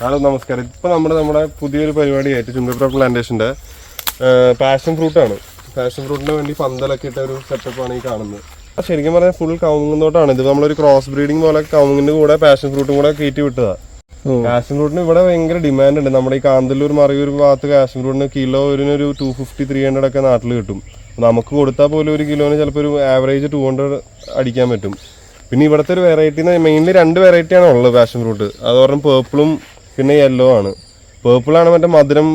Hello നമസ്കാരം. ഇപ്പൊ നമ്മുടെ നമ്മുടെ പുതിയൊരു പരിപാടിയായിട്ട് ചുങ്കപ്ര പ്ലാന്റേഷന്റെ പാഷൻ ഫ്രൂട്ട് ആണ്. പാഷൻ ഫ്രൂട്ടിന് വേണ്ടി പന്തലൊക്കെ ഇട്ട ഒരു സെറ്റപ്പ് ആണ് ഈ കാണുന്നത്. ശരിക്കും പറഞ്ഞാൽ ഫുൾ കവുങ്ങോട്ടാണ് ഇത് നമ്മളൊരു ക്രോസ് ബ്രീഡിംഗ് പോലെ കവുങ്ങിന്റെ കൂടെ പാഷൻ ഫ്രൂട്ടും കൂടെ കയറ്റി വിട്ടതാ. പാഷൻ ഫ്രൂട്ടിന് ഇവിടെ ഭയങ്കര ഡിമാൻഡ് ഉണ്ട്. നമ്മുടെ ഈ കാന്തല്ലൂർ മറയൂർ ഭാഗത്ത് പാഷൻ ഫ്രൂട്ടിന് കിലോ ഒരു ടു ഫിഫ്റ്റി ത്രീ ഹൺഡ്രഡ് ഒക്കെ നാട്ടിൽ കിട്ടും. നമുക്ക് കൊടുത്താൽ പോലും ഒരു കിലോന് ചിലപ്പോൾ ഒരു ആവറേജ് ടു ഹൺഡ്രഡ് അടിക്കാൻ പറ്റും. പിന്നെ ഇവിടുത്തെ ഒരു വെറൈറ്റി മെയിൻലി രണ്ട് വെറൈറ്റിയാണ് ഉള്ളത് പാഷൻ ഫ്രൂട്ട് അത് പറഞ്ഞാൽ പേർപ്പിളും പിന്നെ യെല്ലോ ആണ്. പേർപ്പിളാണ് മറ്റേ മധുരം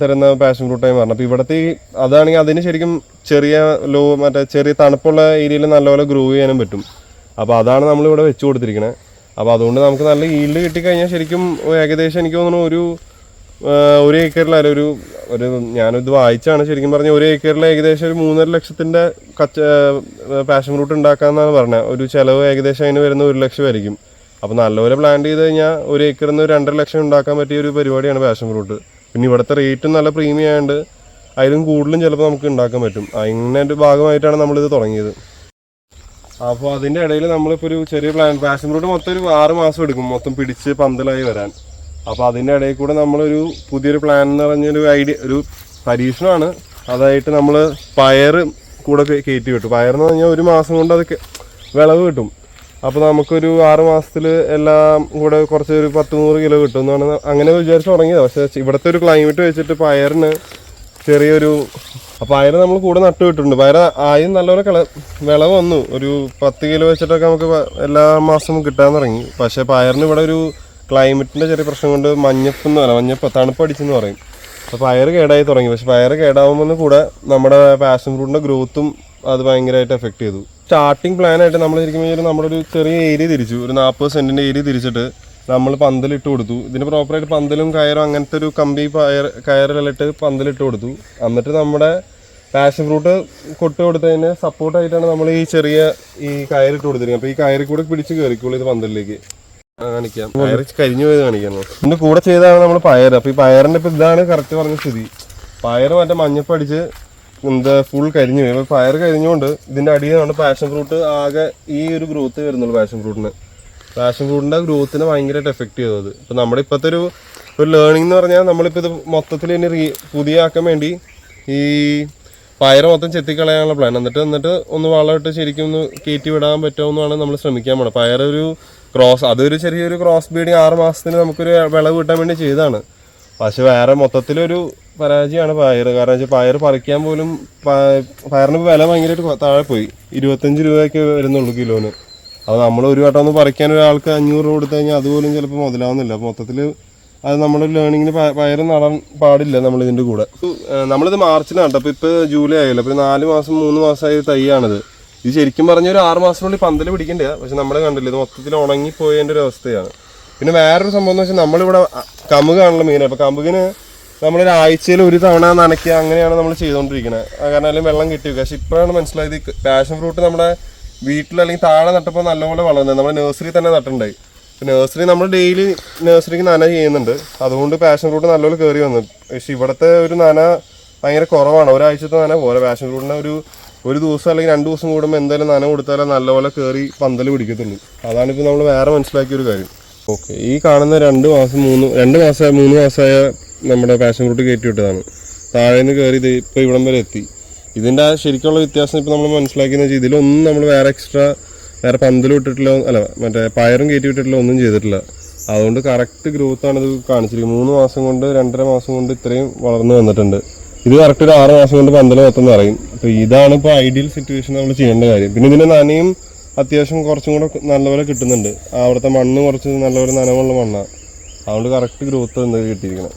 തരുന്ന പാഷൻ ഫ്രൂട്ടായി പറഞ്ഞത് അപ്പോൾ ഇവിടുത്തെ ഈ അതാണെങ്കിൽ അതിന് ശരിക്കും ചെറിയ ലോ മറ്റേ ചെറിയ തണുപ്പുള്ള ഏരിയയിൽ നല്ലപോലെ ഗ്രോ ചെയ്യാനും പറ്റും. അപ്പോൾ അതാണ് നമ്മൾ ഇവിടെ വെച്ച് കൊടുത്തിരിക്കുന്നത് അപ്പോൾ അതുകൊണ്ട് നമുക്ക് നല്ല ഈൽഡ് കിട്ടിക്കഴിഞ്ഞാൽ ശരിക്കും ഏകദേശം എനിക്ക് തോന്നുന്നു ഒരു ഒരു ഏക്കറിലല്ല ഒരു ഒരു ഞാനിത് വായിച്ചാണ് ശരിക്കും പറഞ്ഞ ഒരു ഏക്കറിൽ ഏകദേശം ഒരു മൂന്നര ലക്ഷത്തിന്റെ കച്ച പാഷൻ ഫ്രൂട്ട് ഉണ്ടാക്കാന്നാണ് പറഞ്ഞത്. ഒരു ചിലവ് ഏകദേശം അതിന് വരുന്ന ഒരു ലക്ഷം ആയിരിക്കും അപ്പോൾ നല്ലപോലെ പ്ലാൻ ചെയ്ത് കഴിഞ്ഞാൽ ഒരു ഏക്കറിൽ നിന്ന് രണ്ടര ലക്ഷം ഉണ്ടാക്കാൻ പറ്റിയ ഒരു പരിപാടിയാണ് പാഷൻ ഫ്രൂട്ട് പിന്നെ ഇവിടുത്തെ റേറ്റും നല്ല പ്രീമിയം ആയതുകൊണ്ട് അതിലും കൂടുതലും ചിലപ്പോൾ നമുക്ക് ഉണ്ടാക്കാൻ പറ്റും. അങ്ങനെ ഒരു ഭാഗമായിട്ടാണ് നമ്മളിത് തുടങ്ങിയത്. അപ്പോൾ അതിന്റെ ഇടയിൽ നമ്മളിപ്പോൾ ഒരു ചെറിയ പ്ലാൻ പാഷൻ ഫ്രൂട്ട് മൊത്തം ഒരു ആറ് മാസം എടുക്കും. മൊത്തം പിടിച്ച് പന്തലായി വരാൻ. അപ്പോൾ അതിന്റെ ഇടയിൽ കൂടെ നമ്മളൊരു പുതിയൊരു പ്ലാൻ എന്ന് പറഞ്ഞൊരു ഐഡിയ ഒരു പരീക്ഷണമാണ്. അതായിട്ട് നമ്മൾ പയർ കൂടെ കയറ്റി വിട്ടു. പയർ എന്ന് പറഞ്ഞാൽ ഒരു മാസം കൊണ്ട് അത് വിളവ് കിട്ടും. അപ്പോൾ നമുക്കൊരു ആറ് മാസത്തിൽ എല്ലാം കൂടെ കുറച്ച് ഒരു പത്ത് നൂറ് കിലോ കിട്ടും എന്നാണ് അങ്ങനെ വിചാരിച്ച് തുടങ്ങിയത്. പക്ഷേ ഇവിടുത്തെ ഒരു ക്ലൈമറ്റ് വെച്ചിട്ട് പയറിന് ചെറിയൊരു പയർ നമ്മൾ കൂടെ നട്ടു വിട്ടിട്ടുണ്ട്. പയർ ആയും നല്ലപോലെ കള വിളവ് വന്നു. ഒരു പത്ത് കിലോ വെച്ചിട്ടൊക്കെ നമുക്ക് എല്ലാ മാസവും കിട്ടാൻ തുടങ്ങി. പക്ഷേ പയറിന് ഇവിടെ ഒരു ക്ലൈമറ്റിന്റെ ചെറിയ പ്രശ്നം കൊണ്ട് മഞ്ഞപ്പ് എന്ന് പറയാം. മഞ്ഞപ്പ് തണുപ്പ് അടിച്ചെന്ന് പറയും. അപ്പോൾ പയർ കേടായി തുടങ്ങി. പക്ഷേ പയർ കേടാവുമ്പോൾ കൂടെ നമ്മുടെ പാഷൻ ഫ്രൂട്ടിന്റെ ഗ്രോത്തും അത് ഭയങ്കരമായിട്ട് എഫക്റ്റ് ചെയ്തു. സ്റ്റാർട്ടിങ് പ്ലാനായിട്ട് നമ്മൾ ശരിക്കും ഒരു നമ്മുടെ ഒരു ചെറിയ ഏരിയ തിരിച്ചു. ഒരു നാൽപ്പത് സെന്റിന്റെ ഏരിയ തിരിച്ചിട്ട് നമ്മൾ പന്തലിട്ട് കൊടുത്തു. ഇതിന് പ്രോപ്പറായിട്ട് പന്തലും കയറും അങ്ങനത്തെ ഒരു കമ്പി പയർ കയറിലിട്ട് പന്തലിട്ട് കൊടുത്തു. എന്നിട്ട് നമ്മുടെ പാഷൻ ഫ്രൂട്ട് കൊട്ട് കൊടുത്തതിന് സപ്പോർട്ടായിട്ടാണ് നമ്മൾ ഈ ചെറിയ ഈ കയറിട്ട് കൊടുത്തിരിക്കുന്നത്. അപ്പോൾ ഈ കയറി കൂടെ പിടിച്ച് കയറിക്കുള്ളൂ ഇത് പന്തലിലേക്ക്. കാണിക്കാം. പയർ കരിഞ്ഞു പോയത് കാണിക്കാം ഇതിന്റെ കൂടെ ചെയ്തതാണ് നമ്മൾ പയർ അപ്പോൾ ഈ പയറിന്റെ ഇപ്പൊ ഇതാണ് കറക്റ്റ് പറഞ്ഞ സ്ഥിതി. പയർ മറ്റേ മഞ്ഞപ്പടിച്ച് എന്താ ഫുൾ കരിഞ്ഞു. പോയി പയർ കരിഞ്ഞുകൊണ്ട് ഇതിന്റെ അടിയിലാണ് പാഷൻ ഫ്രൂട്ട് ആകെ ഈ ഒരു ഗ്രോത്ത് വരുന്നുള്ളൂ പാഷൻ ഫ്രൂട്ടിന് പാഷൻ ഫ്രൂട്ടിന്റെ ഗ്രോത്തിനെ ഭയങ്കരമായിട്ട് എഫക്റ്റ് ചെയ്തത്. ഇപ്പൊ നമ്മുടെ ഇപ്പോഴത്തെ ഒരു ഒരു ലേണിംഗ് എന്ന് പറഞ്ഞാൽ നമ്മളിപ്പോൾ ഇത് മൊത്തത്തിൽ ഇനി റീ പുതിയ ആക്കാൻ വേണ്ടി ഈ പയർ മൊത്തം ചെത്തിക്കളയാനുള്ള പ്ലാൻ എന്നിട്ട് എന്നിട്ട് ഒന്ന് വളമിട്ട് ശരിക്കും ഒന്ന് കയറ്റി വിടാൻ പറ്റുമെന്നാണ് നമ്മൾ ശ്രമിക്കാൻ പോണത്. പയർ ഒരു ക്രോസ് അതൊരു ചെറിയൊരു ക്രോസ് ബീഡിങ് ആറ് മാസത്തിന് നമുക്കൊരു വിളവ് കിട്ടാൻ വേണ്ടി ചെയ്തതാണ്. പക്ഷെ വേറെ മൊത്തത്തിലൊരു പരാജയമാണ് പയർ. കാരണം വെച്ചാൽ പയർ പറിക്കാൻ പോലും പയറിന് വില ഭയങ്കരമായിട്ട് താഴെ പോയി. ഇരുപത്തഞ്ച് രൂപയൊക്കെ വരുന്നുള്ളൂ കിലോന്. അത് നമ്മൾ ഒരു വട്ടം ഒന്ന് പറിക്കാൻ ഒരാൾക്ക് അഞ്ഞൂറ് രൂപ കൊടുത്തു കഴിഞ്ഞാൽ അതുപോലും ചിലപ്പോൾ മുതലാവുന്നില്ല. അപ്പോൾ മൊത്തത്തിൽ അത് നമ്മൾ ലേണിങ്ങിന് പയർ നടാൻ പാടില്ല നമ്മൾ ഇതിന്റെ കൂടെ. നമ്മളിത് മാർച്ചിലാണ്. കേട്ടോ അപ്പോൾ ഇപ്പോൾ ജൂലൈ ആയല്ലോ? അപ്പോൾ നാല് മാസം മൂന്ന് മാസമായ തൈയാണിത് ഇത് ശരിക്കും പറഞ്ഞ ഒരു ആറ് മാസത്തിനുള്ളിൽ പന്തൽ പിടിക്കണ്ടേ പക്ഷെ നമ്മൾ കണ്ടില്ല ഇത് മൊത്തത്തിൽ ഉണങ്ങിപ്പോയതിന്റെ ഒരു അവസ്ഥയാണ്. പിന്നെ വേറൊരു സംഭവം എന്ന് വെച്ചാൽ നമ്മളിവിടെ കമുകാണല്ലോ മെയിൻ അപ്പോൾ കമുകിന് നമ്മളൊരു ഒരാഴ്ചയിൽ ഒരു തവണ നനയ്ക്കുക അങ്ങനെയാണ് നമ്മൾ ചെയ്തുകൊണ്ടിരിക്കുന്നത് കാരണം അല്ലെങ്കിൽ വെള്ളം കിട്ടി. വെക്കുക പക്ഷെ ഇപ്പോഴാണ് മനസ്സിലായത് പാഷൻ ഫ്രൂട്ട് നമ്മുടെ വീട്ടിൽ അല്ലെങ്കിൽ താഴെ നട്ടപ്പോൾ നല്ലപോലെ വളർന്നത് നമ്മുടെ നഴ്സറി തന്നെ നട്ടുണ്ടായി നഴ്സറി നമ്മൾ ഡെയിലി നഴ്സറിക്ക് നന ചെയ്യുന്നുണ്ട്. അതുകൊണ്ട് പാഷൻ ഫ്രൂട്ട് നല്ലപോലെ കയറി വന്നു. പക്ഷെ ഇവിടുത്തെ ഒരു നന ഭയങ്കര കുറവാണ്. ഒരാഴ്ചത്തെ നന പോലെ പാഷൻ ഫ്രൂട്ടിന് ഒരു ഒരു ദിവസം അല്ലെങ്കിൽ രണ്ട് ദിവസം കൂടുമ്പോൾ എന്തായാലും നന കൊടുത്താലേ നല്ലപോലെ കയറി പന്തൽ പിടിക്കത്തുള്ളൂ. അതാണ് ഇപ്പോൾ നമ്മൾ വേറെ മനസ്സിലാക്കിയ ഒരു കാര്യം. ഓക്കെ ഈ കാണുന്ന രണ്ട് മാസം മൂന്ന് രണ്ട് മാസമായ മൂന്ന് മാസമായ നമ്മുടെ പാഷൻ ഫ്രൂട്ട് കയറ്റി വിട്ടതാണ് താഴെ നിന്ന് കയറി ഇത് ഇപ്പോൾ ഇവിടം വരെ എത്തി. ഇതിന്റെ ശരിക്കുള്ള വ്യത്യാസം ഇപ്പോൾ നമ്മൾ മനസ്സിലാക്കിയെന്ന് വെച്ചാൽ ഇതിലൊന്നും നമ്മൾ വേറെ എക്സ്ട്രാ വേറെ പന്തലും ഇട്ടിട്ടില്ല അല്ല മറ്റേ പയറും കയറ്റി വിട്ടിട്ടില്ല ഒന്നും ചെയ്തിട്ടില്ല. അതുകൊണ്ട് കറക്റ്റ് ഗ്രോത്ത് ആണ് ഇത് കാണിച്ചിരിക്കുന്നത്. മൂന്ന് മാസം കൊണ്ട് രണ്ടര മാസം കൊണ്ട് ഇത്രയും വളർന്നു വന്നിട്ടുണ്ട്. ഇത് കറക്റ്റ് ഒരു ആറ് മാസം കൊണ്ട് പന്തൽ മൊത്തം നിറയും. അപ്പോൾ ഇതാണ് ഇപ്പോൾ ഐഡിയൽ സിറ്റുവേഷൻ നമ്മൾ ചെയ്യേണ്ട കാര്യം. പിന്നെ ഇതിന്റെ നനയും അത്യാവശ്യം കുറച്ചും കൂടെ നല്ലപോലെ കിട്ടുന്നുണ്ട്. അവിടുത്തെ മണ്ണ് കുറച്ച് നല്ലപോലെ നനവുള്ള മണ്ണാണ് അതുകൊണ്ട് കറക്റ്റ് ഗ്രോത്ത് കിട്ടിയിരിക്കണം.